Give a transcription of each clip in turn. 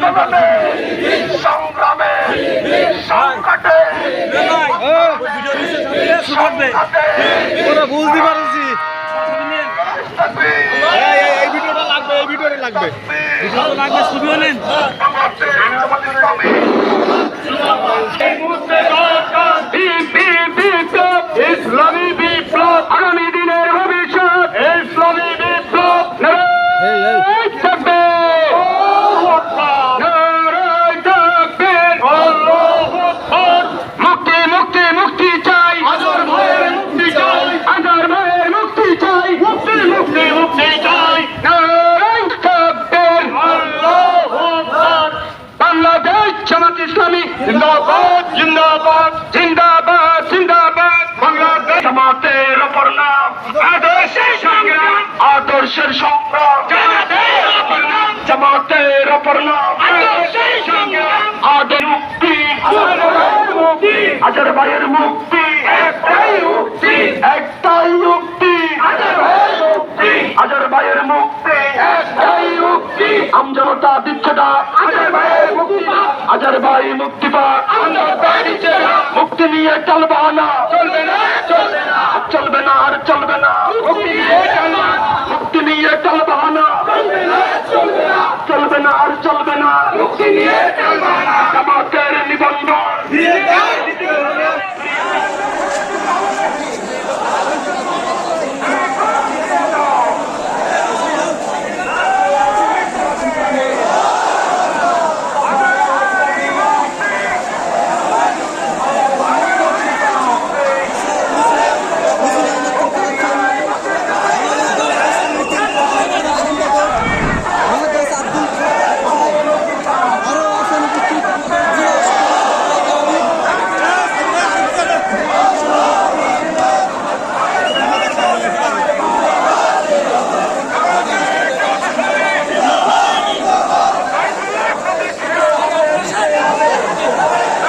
আন্দোলনে সংগ্রামে সংকটে বুঝতে পারছি এই ভিডিওটা লাগবে এই ভিডিওটা লাগবে। লাগবে ছবিও নেন আমাদের জামাত ইসলামী ইসলামী বিপ্লব আগামী দিনের ভবিষ্যৎ ইসলামী বিপ্লব জিন্দাবাদ জিন্দাবাদ জিন্দাবাদ জিন্দাবাদ। বাংলাদেশ আদর্শের সংগ্রাম, আদর্শের আদর মুক্তি। মুক্তি। মুক্তি। একটাই মুক্তি। একটাই মুক্তি। একটাই মুক্তি। আমজনতা দিচ্ছে না আজর ভাই মুক্তি মুক্তি নিয়ে চলবা না। চলবে না চলবে না। আর চলবে না। মুক্তি নিয়ে চলবে না। চলবে না। আর চলবে না। মুক্তি নিয়ে চলবে না জামাতের নিবন্ধন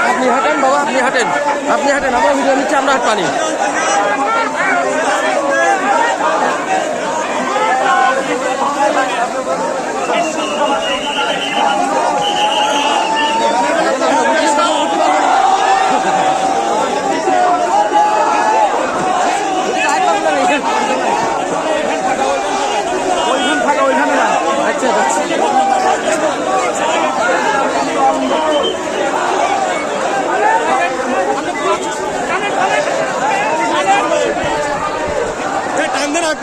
আপনি হাঁটেন বাবা আপনি হাঁটেন আপনি হাঁটেন আমার ভিডিও নিচ্ছে আমরা হাঁট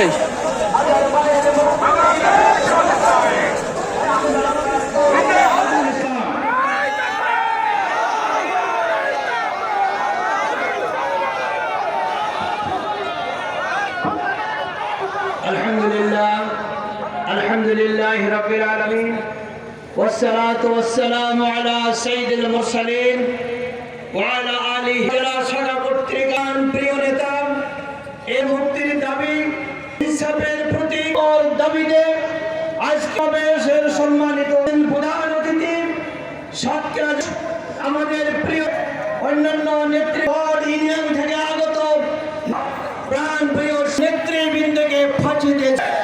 عليه الحمد لله الحمد لله رب العالمين والصلاة والسلام على سيد المرسلين وعلى দাবিতে আজকে সমাবেশের সম্মানিত প্রধান অতিথি, সাতক্ষীরা আমাদের প্রিয় অন্যান্য নেতৃত্ব ইউনিয়ন থেকে আগত প্রাণ প্রিয় নেতৃবৃন্দকে ফাঁসি দিয়েছে।